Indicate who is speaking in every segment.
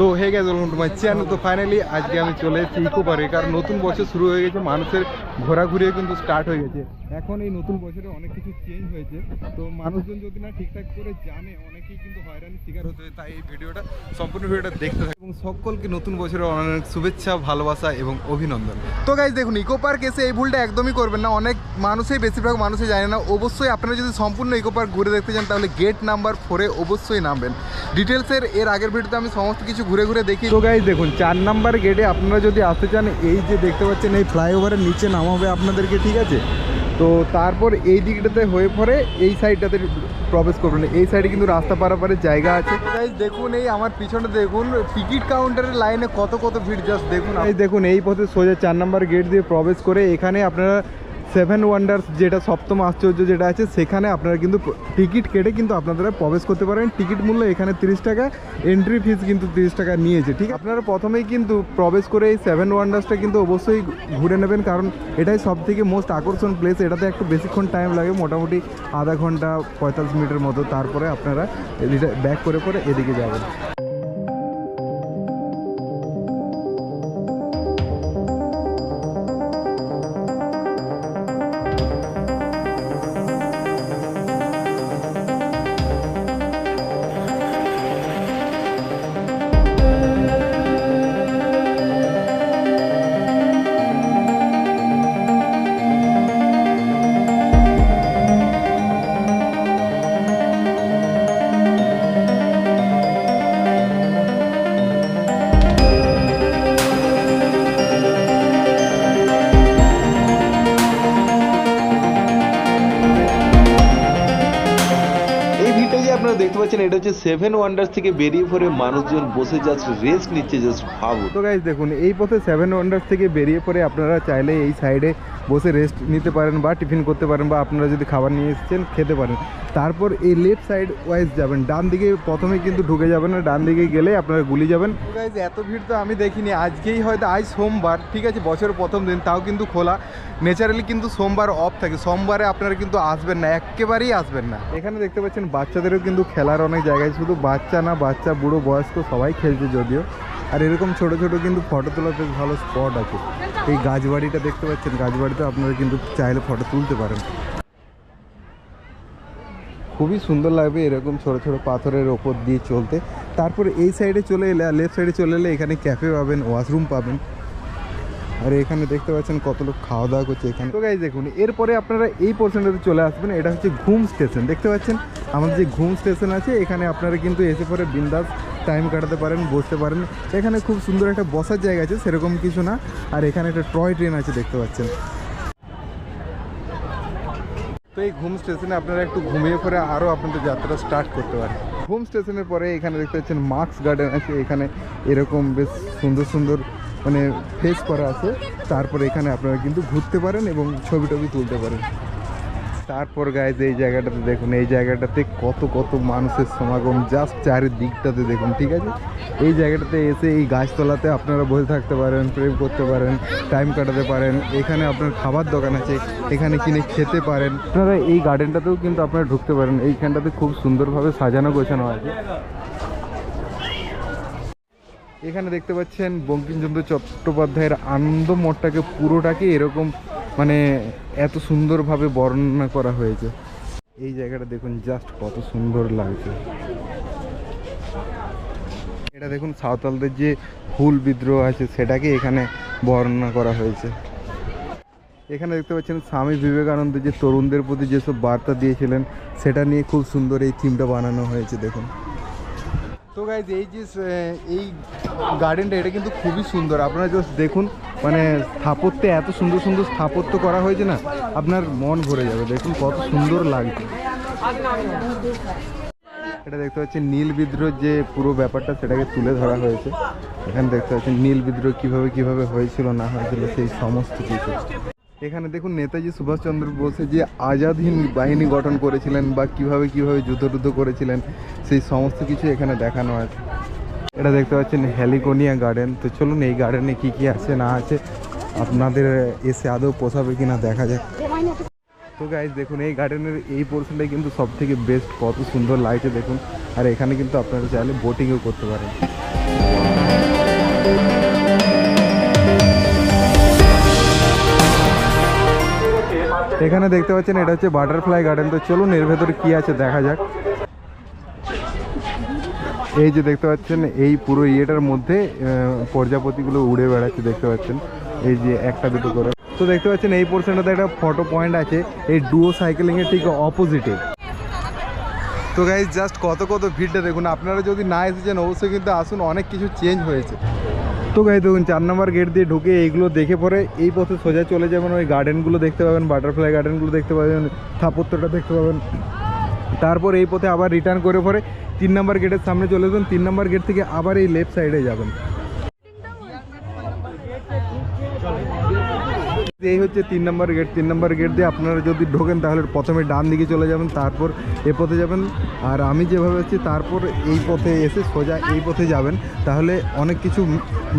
Speaker 1: তো হয়ে গেছে ওয়েলকাম টু তো ফাইনালি আজকে আমি চলে এসেছি ইকো পার্কে, কারণ নতুন বছর শুরু হয়ে গেছে, মানুষের ঘোরাঘুরিও কিন্তু স্টার্ট হয়ে গেছে। এখন এই নতুন বছরে অনেক কিছু চেঞ্জ হয়েছে। তো মানুষজন যদি না ঠিকঠাক করে জানে, অনেকেই কিন্তু হয়রানির শিকার হতে হয়। তাই এই ভিডিওটা, সম্পূর্ণ ভিডিওটা দেখতে থাকে এবং সকলকে নতুন বছরের অনেক শুভেচ্ছা, ভালোবাসা এবং অভিনন্দন। তো গাইজ দেখুন ইকো পার্ক এসে এই ভুলটা একদমই করবেন না। অনেক মানুষই বেশিরভাগ মানুষই জানে না। অবশ্যই আপনারা যদি সম্পূর্ণ ইকো পার্ক ঘুরে দেখতে চান, তাহলে গেট নাম্বার ফোরে অবশ্যই নামবেন। ডিটেলসের এর আগের ভিডিওতে আমি সমস্ত কিছু ঘুরে ঘুরে দেখি। তো গাইজ দেখুন, চার নাম্বার গেটে আপনারা যদি আসতে চান, এই যে দেখতে পাচ্ছেন, এই ফ্লাইওভারের নিচে নামাবে আপনাদেরকে, ঠিক আছে? তো তারপর এই দিকটাতে হয়ে পরে এই সাইডটাতে প্রবেশ করবেন এই সাইডে কিন্তু রাস্তা পারাপারের জায়গা আছে। গাইজ দেখুন এই আমার পিছনে দেখুন টিকিট কাউন্টারের লাইনে কত কত ভিড় জাস্ট দেখুন এই দেখুন এই পথে সোজা চার নাম্বার গেট দিয়ে প্রবেশ করে এখানে আপনারা সেভেন ওয়ান্ডার্স যেটা সপ্তম আশ্চর্য যেটা আছে, সেখানে আপনারা কিন্তু টিকিট কেটে কিন্তু আপনারা প্রবেশ করতে পারেন টিকিট মূল্য এখানে তিরিশ টাকা এন্ট্রি ফিস কিন্তু তিরিশ টাকা নিয়েছে, ঠিক আপনারা প্রথমেই কিন্তু প্রবেশ করে এই সেভেন ওয়ান্ডার্সটা কিন্তু অবশ্যই ঘুরে নেবেন, কারণ এটাই সব থেকে মোস্ট আকর্ষণ প্লেস এটাতে একটু বেশিক্ষণ টাইম লাগে, মোটামুটি আধা ঘণ্টা পঁয়তাল্লিশ মিনিটের মতো। তারপরে আপনারা ব্যাক করে করে এদিকে যাবেন। পাচ্ছেন এটা হচ্ছে সেভেন ওয়ান্ডার্স থেকে বেরিয়ে পড়ে মানুষজন বসে জাস্ট রেস্ট নিচ্ছে জাস্ট ভাবুন। তো গাইজ দেখুন এই পথে সেভেন ওয়ান্ডার্স থেকে বেরিয়ে পড়ে আপনারা চাইলে এই সাইডে বসে রেস্ট নিতে পারেন বা টিফিন করতে পারেন বা আপনারা যদি খাবার নিয়ে এসেছেন খেতে পারেন। তারপর এই লেফট সাইড ওয়াইজ যাবেন ডান দিকে প্রথমে কিন্তু ঢুকে যাবেন না ডান দিকে গেলে আপনারা গুলি যাবেন। গাইজ এত ভিড় তো আমি দেখিনি আজকেই হয়তো আজ সোমবার ঠিক আছে বছরের প্রথম দিন তাও কিন্তু খোলা। ন্যাচারালি কিন্তু সোমবার অফ থাকে সোমবারে আপনারা কিন্তু আসবেন না একেবারেই আসবেন না। এখানে দেখতে পাচ্ছেন বাচ্চাদেরও কিন্তু খেলার অনেক জায়গায় শুধু বাচ্চা না, বাচ্চা, বুড়ো, বয়স্ক সবাই খেলছে যদিও। আর এরকম ছোট ছোট কিন্তু ফটো তোলার বেশ ভালো স্পট আছে। এই গাছবাড়িটা দেখতে পাচ্ছেন, গাছবাড়িতে আপনারা কিন্তু চাইলে ফটো তুলতে পারেন। খুবই সুন্দর লাগবে এরকম ছোট ছোট পাথরের ওপর দিয়ে চলতে। তারপর এই সাইডে চলে এলে লেফট সাইডে চলে এলে এখানে ক্যাফে পাবেন ওয়াশরুম পাবেন। আর এখানে দেখতে পাচ্ছেন কত লোক খাওয়া দাওয়া করছে এখানে। তো গাইজ দেখুন, এরপরে আপনারা এই পোর্শনটাতে চলে আসবেন, এটা হচ্ছে ঘুম স্টেশন দেখতে পাচ্ছেন? আমাদের যে ঘুম স্টেশন আছে, এখানে আপনারা কিন্তু এসে পরে বিন্দাস টাইম কাটাতে পারেন, বসতে পারেন। এখানে খুব সুন্দর একটা বসার জায়গা আছে, সেরকম কিছু না। আর এখানে একটা টয় ট্রেন আছে, দেখতে পাচ্ছেন। তো এই ঘুম স্টেশনে আপনারা একটু ঘুমিয়ে পরে আরও আপনাদের যাত্রা স্টার্ট করতে পারেন। ঘুম স্টেশনের পরে এখানে দেখতে পাচ্ছেন মার্কস গার্ডেন আছে, এখানে এরকম বেশ সুন্দর সুন্দর মানে ফেস করা আছে। তারপরে এখানে আপনারা কিন্তু ঘুরতে পারেন এবং ছবি টবি তুলতে পারেন। তারপর গাইজ এই জায়গাটাতে দেখুন, এই জায়গাটাতে কত কত মানুষের সমাগম জাস্ট চারিদিকটাতে দেখুন, ঠিক আছে? এই জায়গাটাতে এসে এই গাছতলাতে আপনারা বসে থাকতে পারেন, প্রেম করতে পারেন টাইম কাটাতে পারেন। এখানে আপনার খাবার দোকান আছে, এখানে কিনে খেতে পারেন। আপনারা এই গার্ডেনটাতেও কিন্তু আপনারা ঢুকতে পারেন। এইখানটাতে খুব সুন্দরভাবে সাজানো গোছানো আছে। এখানে দেখতে পাচ্ছেন বঙ্কিমচন্দ্র চট্টোপাধ্যায়ের আনন্দ মঠটাকে পুরোটাকে এরকম মানে এত সুন্দরভাবে বর্ণনা করা হয়েছে। এই জায়গাটা দেখুন জাস্ট কত সুন্দর লাগছে। এটা দেখুন, সাঁওতালদের যে হুল বিদ্রোহ আছে, সেটাকে এখানে বর্ণনা করা হয়েছে। এখানে দেখতে পাচ্ছেন, স্বামী বিবেকানন্দ যে তরুণদের প্রতি যেসব বার্তা দিয়েছিলেন, সেটা নিয়ে খুব সুন্দর এই থিমটা বানানো হয়েছে, দেখুন। তো গাইজ এই যে, এই গার্ডেনটা, এটা কিন্তু খুবই সুন্দর। আপনারা জাস্ট দেখুন মানে স্থাপত্যে এত সুন্দর সুন্দর স্থাপত্য করা হয়েছে না, আপনার মন ভরে যাবে। দেখুন কত সুন্দর লাগছে। এটা দেখতে পাচ্ছেন নীল বিদ্রোহ যে পুরো ব্যাপারটা সেটাকে তুলে ধরা হয়েছে। এখানে দেখতে পাচ্ছেন নীল বিদ্রোহ কীভাবে কীভাবে হয়েছিল, না হয়েছিল, সেই সমস্ত কিছু। এখানে দেখুন, নেতাজি সুভাষচন্দ্র বোসে যে আজাদ হিন্দ বাহিনী গঠন করেছিলেন বা কীভাবে কীভাবে যুদ্ধ টুদ্ধ করেছিলেন, সেই সমস্ত কিছু এখানে দেখানো আছে। এটা দেখতে পাচ্ছেন হ্যালিকোনিয়া গার্ডেন। তো চলুন এই গার্ডেনে কি কি আছে, না আছে, আপনাদের এসে আদৌ পোষাবে কিনা দেখা যাক। তো গাইজ দেখুন, এই গার্ডেনের এই পোর্শনটাই কিন্তু সব থেকে বেস্ট কত সুন্দর লাগছে দেখুন। আর এখানে কিন্তু আপনারা চাইলে বোটিংও করতে পারেন। এখানে দেখতে পাচ্ছেন এটা হচ্ছে বাটারফ্লাই গার্ডেন তো চলুন এর ভেতরে কি আছে দেখা যাক। এই যে দেখতে পাচ্ছেন, এই পুরো ইয়েটার মধ্যে প্রজাপতিগুলো উড়ে বেড়াচ্ছে, দেখতে পাচ্ছেন? এই যে একটা দুটো করে। তো দেখতে পাচ্ছেন, এই পোর্শনটাতে একটা ফটো পয়েন্ট আছে, এই ডুও সাইকেলিংয়ের ঠিক অপোজিটে তো গাইজ জাস্ট কত কত ভিড়টা দেখুন, আপনারা যদি না এসেছেন, অবশ্যই কিন্তু আসুন, অনেক কিছু চেঞ্জ হয়েছে। তো গাই দেখুন, চার নম্বর গেট দিয়ে ঢুকে এইগুলো দেখে পরে এই পথে সোজা চলে যাবেন, ওই গার্ডেনগুলো দেখতে পাবেন বাটারফ্লাই গার্ডেনগুলো দেখতে পাবেন, স্থাপত্যটা দেখতে পাবেন। তারপর এই পথে আবার রিটার্ন করে পরে তিন নম্বর গেটের সামনে চলে যাবেন। তিন নম্বর গেট থেকে আবার এই লেফট সাইডে যাবেন। এই হচ্ছে তিন নম্বর গেট, তিন নম্বর গেট দিয়ে আপনারা যদি ঢোকেন তাহলে প্রথমে ডান দিকে চলে যাবেন, তারপর এ পথে যাবেন। আর আমি যেভাবে আছি, তারপর এই পথে এসে সোজা এই পথে যাবেন। তাহলে অনেক কিছু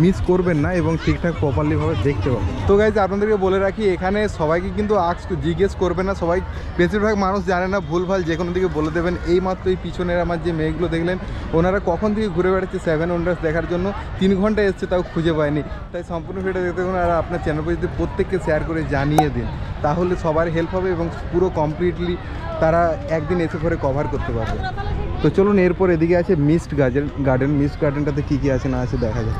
Speaker 1: মিস করবেন না এবং ঠিকঠাক প্রপারলিভাবে দেখতে পাবেন। তো গাইজ আপনাদেরকে বলে রাখি, এখানে সবাইকে কিন্তু আক্স জিজ্ঞেস করবে না। সবাই বেশিরভাগ মানুষ জানে না, ভুলভাল যে কোনো দিকে বলে দেবেন। এই মাত্র এই পিছনের আমার যে মেয়েগুলো দেখলেন, ওনারা কখন থেকে ঘুরে বেড়াচ্ছে সেভেন ওয়ান্ডার্স দেখার জন্য। তিন ঘণ্টা এসছে, তাও খুঁজে পায়নি। তাই সম্পূর্ণ ভিডিও দেখতে আর আপনার চ্যানেল যদি প্রত্যেককে শেয়ার করে জানিয়ে দিন। তাহলে সবার হেল্প হবে এবং পুরো কমপ্লিটলি তারা একদিন এসে করে কভার করতে পারবে। তো চলুন এরপর এদিকে আছে মিস্ট গার্ডেন গার্ডেন মিস্ট গার্ডেনটাতে কী কী আছে না আছে দেখা যায়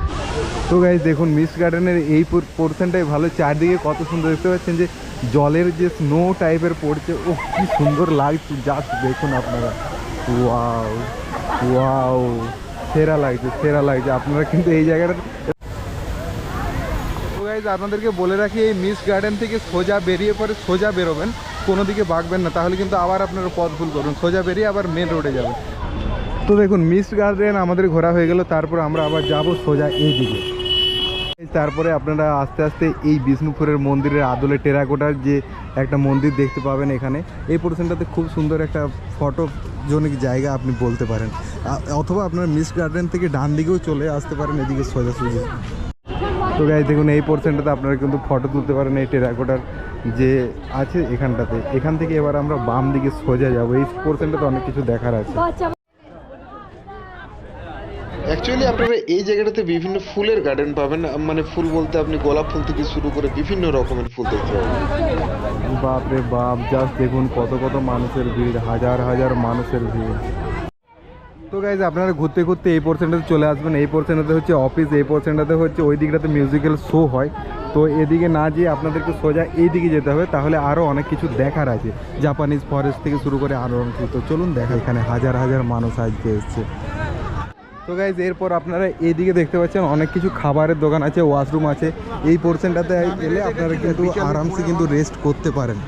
Speaker 1: তো গাইজ দেখুন মিস্ট গার্ডেনের এই পোর্শনটাই ভালো। চারদিকে কত সুন্দর দেখতে পাচ্ছেন যে জলের যে স্নো টাইপের পড়ছে ও কি সুন্দর লাগছে। জাস্ট দেখুন আপনারা। ওয়াও ওয়াও সেরা লাগছে সেরা লাগছে। আপনারা কিন্তু এই জায়গাটা গাইজ আপনাদেরকে বলে রাখি, এই মিস গার্ডেন থেকে সোজা বেরিয়ে পরে সোজা বেরোবেন। কোনো দিকে বাঁকবেন না, তাহলে কিন্তু আবার আপনারা পথ ভুল করবেন। সোজা বেরিয়ে আবার মেন রোডে যাবেন। তো দেখুন, মিস গার্ডেন আমাদের ঘোরা হয়ে গেল, তারপর আমরা আবার যাব সোজা এই দিকে তারপরে আপনারা আস্তে আস্তে এই বিষ্ণুপুরের মন্দিরের আদলে টেরাকোটার যে একটা মন্দির দেখতে পাবেন এখানে। এই পোর্শনটাতে খুব সুন্দর একটা ফটো জনিক জায়গা আপনি বলতে পারেন। অথবা আপনার মিস গার্ডেন থেকে ডান দিকেও চলে আসতে পারেন, এদিকে সোজাসুজি। তো গাই দেখুন এই পোর্শনটাতে আপনারা কিন্তু ফটো তুলতে পারেন এই টেরাকোটার যে আছে এখানটাতে। এখান থেকে এবার আমরা বাম দিকে সোজা যাব। এই পোর্শনটাতে অনেক কিছু দেখার আছে।
Speaker 2: অ্যাকচুয়ালি আপনারা এই জায়গাটাতে বিভিন্ন ফুলের গার্ডেন পাবেন। মানে ফুল বলতে আপনি গোলাপ ফুল থেকে শুরু করে বিভিন্ন রকমের ফুল দেখতে পাবেন।
Speaker 1: বাপ রে বাপ জাস্ট দেখুন কত কত মানুষের ভিড় হাজার হাজার মানুষের ভিড়। তো গাইজ আপনারা ঘুরতে ঘুরতে এই পোর্শনটাতে চলে আসবেন। এই পোর্শনটাতে হচ্ছে অফিস এই পোর্শনটাতে হচ্ছে ওই দিকটাতে মিউজিক্যাল শো হয়। তো এদিকে না যেয়ে আপনাদেরকে সোজা এই দিকে যেতে হবে, তাহলে আরও অনেক কিছু দেখার আছে। জাপানিজ ফরেস্ট থেকে শুরু করে আরও অনেক কিছু। চলুন দেখা, এখানে হাজার হাজার মানুষ আজকে এসছে। তো গাইজ এরপর আপনারা এইদিকে দেখতে পাচ্ছেন অনেক কিছু খাবারের দোকান আছে ওয়াশরুম আছে। এই পোর্শনটাতে এলে আপনারা কিন্তু আরামসে কিন্তু রেস্ট করতে পারেন।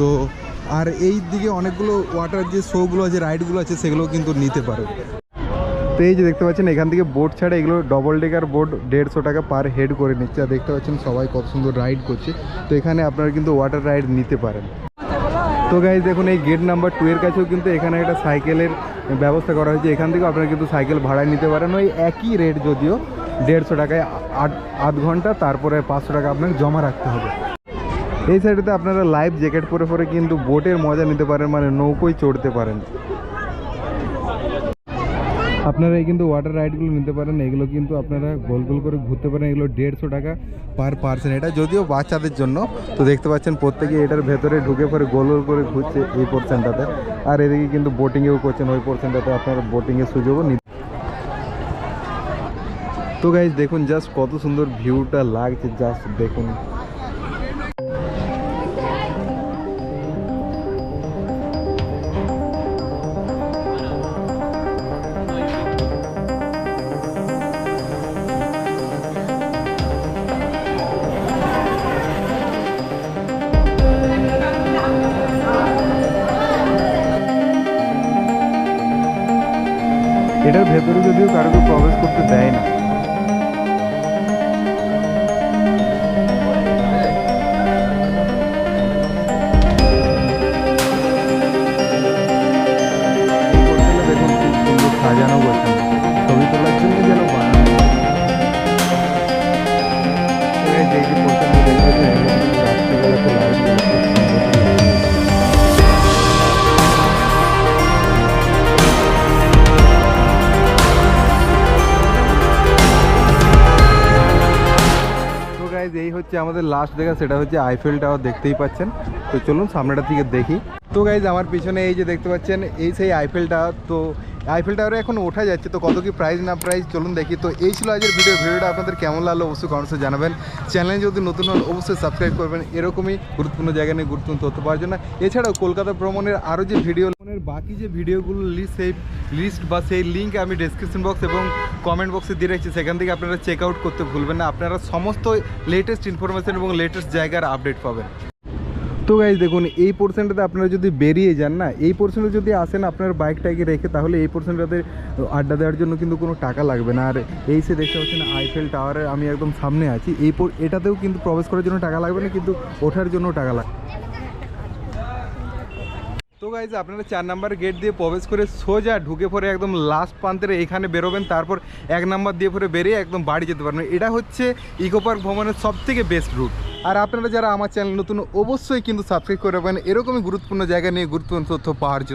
Speaker 1: তো আর এই দিকে অনেকগুলো ওয়াটার যে শোগুলো আছে রাইডগুলো আছে সেগুলো কিন্তু নিতে পারেন তো এই যে দেখতে পাচ্ছেন, এখান থেকে বোট ছাড়া এগুলো ডবল ডেকার বোট দেড়শো টাকা পার হেড করে নিচ্ছে। আর দেখতে পাচ্ছেন সবাই কত সুন্দর রাইড করছে। তো এখানে আপনারা কিন্তু ওয়াটার রাইড নিতে পারেন। তো গাইজ দেখুন, এই গেট নাম্বার টু এর কাছেও কিন্তু এখানে একটা সাইকেলের ব্যবস্থা করা হয়েছে। এখান থেকে আপনারা কিন্তু সাইকেল ভাড়ায় নিতে পারেন। ওই একই রেট যদিও দেড়শো টাকায় আট আধ ঘণ্টা, তারপরে পাঁচশো টাকা আপনাকে জমা রাখতে হবে। এই সাইডেতে আপনারা লাইফ জ্যাকেট পরে পরে কিন্তু বোটের মজা নিতে পারেন মানে নৌকোয় চড়তে পারেন। আপনারা এই কিন্তু ওয়াটার রাইডগুলো নিতে পারেন, এগুলো কিন্তু আপনারা গোল গোল করে ঘুরতে পারেন, এগুলো দেড়শো টাকা পার পার্সন এটা যদিও বাচ্চাদের জন্য, তো দেখতে পাচ্ছেন প্রত্যেকে এটার ভেতরে ঢুকে পরে গোল গোল করে ঘুরছে এই পোর্শনটাতে আর এদিকে কিন্তু বোটিংয়েও করছেন ওই পোর্শনটাতে আপনারা বোটিংয়ের সুযোগও নিতে তো গাইজ দেখুন জাস্ট কত সুন্দর ভিউটা লাগছে জাস্ট দেখুন। এটার ভেতরে যদিও কারোকে প্রবেশ করতে দেয় না। আমাদের লাস্ট দেখা সেটা হচ্ছে আইফেল টাওয়ার দেখতেই পাচ্ছেন। তো চলুন সামনেটা থেকে দেখি। তো গাইজ আমার পিছনে এই যে দেখতে পাচ্ছেন, এই সেই আইফেল টাওয়ার তো আইফেল টাওয়ারে এখন ওঠা যাচ্ছে, তো কত কি প্রাইস না প্রাইস চলুন দেখি। তো এই ছিল আজকের ভিডিও ভিডিওটা আপনাদের কেমন লাগল অবশ্যই কমেন্টসে জানাবেন। চ্যানেল যদি নতুন হন, অবশ্যই সাবস্ক্রাইব করবেন। এরকমই গুরুত্বপূর্ণ জায়গা নিয়ে গুরুত্বপূর্ণ তথ্য পাওয়ার জন্য। এছাড়াও কলকাতা ভ্রমণের আরও যে ভিডিও বাকি যে ভিডিওগুলো লিস্ট সেই লিস্ট বা সেই লিঙ্ক আমি ডেসক্রিপশন বক্স এবং কমেন্ট বক্সে দিয়ে রাখছি। সেখান থেকে আপনারা চেক আউট করতে ভুলবেন না। আপনারা সমস্ত লেটেস্ট ইনফরমেশন এবং লেটেস্ট জায়গার আপডেট পাবেন। তো গাইজ দেখুন, এই পোর্শনটাতে আপনারা যদি বেরিয়ে যান না, এই পোর্শনে যদি আসেন আপনার বাইকটাকে রেখে, তাহলে এই পোর্শনটাতে আড্ডা দেওয়ার জন্য কিন্তু কোনো টাকা লাগবে না। আর এই সে দেখতে পাচ্ছেন আইফেল টাওয়ারের আমি একদম সামনে আছি। এই এটাতেও কিন্তু প্রবেশ করার জন্য টাকা লাগবে না, কিন্তু ওঠার জন্য টাকা লাগবে। তো গাইজ আপনারা চার নাম্বার গেট দিয়ে প্রবেশ করে সোজা ঢুকে পরে একদম লাস্ট প্রান্তের এখানে বেরোবেন, তারপর এক নাম্বার দিয়ে পরে বেরিয়ে একদম বাড়ি যেতে পারবেন। এটা হচ্ছে ইকো পার্ক ভ্রমণের সব থেকে বেস্ট রুট আর আপনারা যারা আমার চ্যানেল নতুন, অবশ্যই কিন্তু সাবস্ক্রাইব করে রাখবেন। এরকমই গুরুত্বপূর্ণ জায়গা নিয়ে গুরুত্বপূর্ণ তথ্য পাওয়ার জন্য।